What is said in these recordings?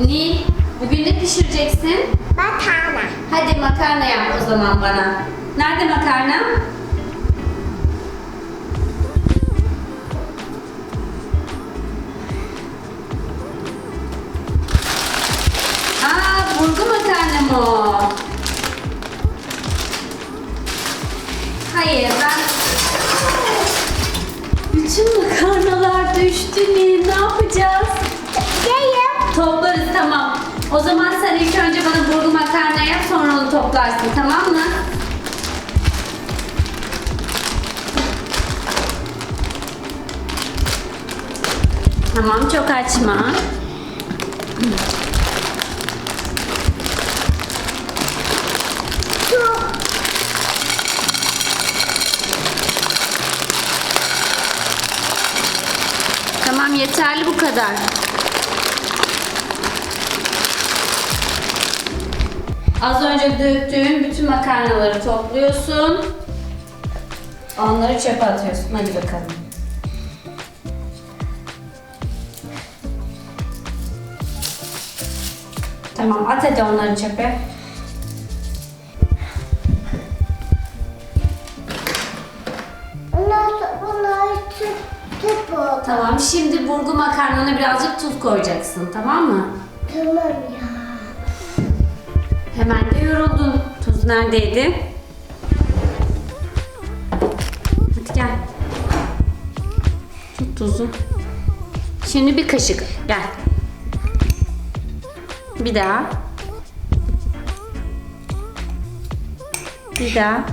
Nil, bugün ne pişireceksin? Makarna. Hadi makarna yap o zaman bana. Nerede makarna? Aa, burgu makarna mı o? Hayır, ben... Bütün makarnalar düştü Nil, ne yapacağız? O zaman sen ilk önce bana burgu makarna yap sonra onu toplarsın tamam mı? Tamam çok açma. Tamam yeterli bu kadar. Az önce döktüğün bütün makarnaları topluyorsun. Onları çöpe atıyorsun. Hadi bakalım. Tamam at hadi onları çöpe. Tamam şimdi burgu makarnana birazcık tuz koyacaksın tamam mı? Tamam ya. Hemen de yoruldun. Tuz neredeydi? Hadi gel. Tut tuzu. Şimdi bir kaşık. Gel. Bir daha. Bir daha.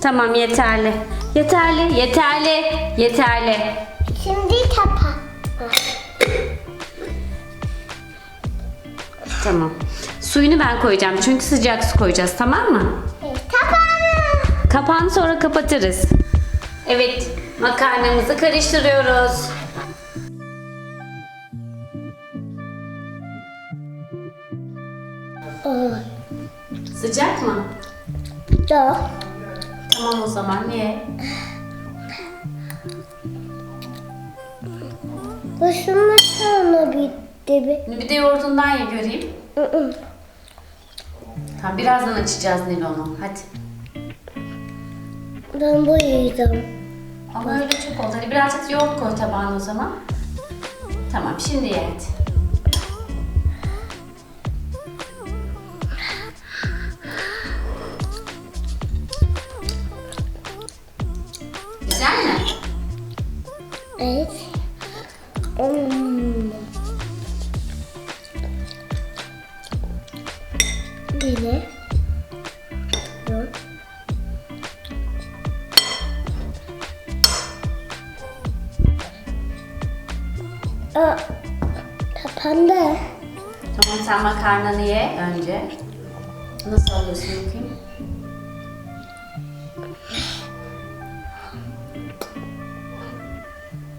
Tamam yeterli. Yeterli, yeterli, yeterli. Şimdi tapa. Tamam. Suyunu ben koyacağım çünkü sıcak su koyacağız tamam mı? Tapa. Kapağını sonra kapatırız. Evet, makarnamızı karıştırıyoruz. Sıcak mı? Çok. Tamam o zaman ye. Başıma sonra bitti. Bir de yoğurdundan ye göreyim. Tamam birazdan açacağız Nilon'u. Hadi. Ben bu yiyeceğim. Ama öyle çok oldu. Hadi birazcık yoğurt koy tabağına o zaman. Tamam şimdi ye hadi. Güzel mi? Evet. Hmm. Biri. Yok. Aa, kapandı. Tamam sen makarnanı ye önce. Nasıl alıyorsun bakayım?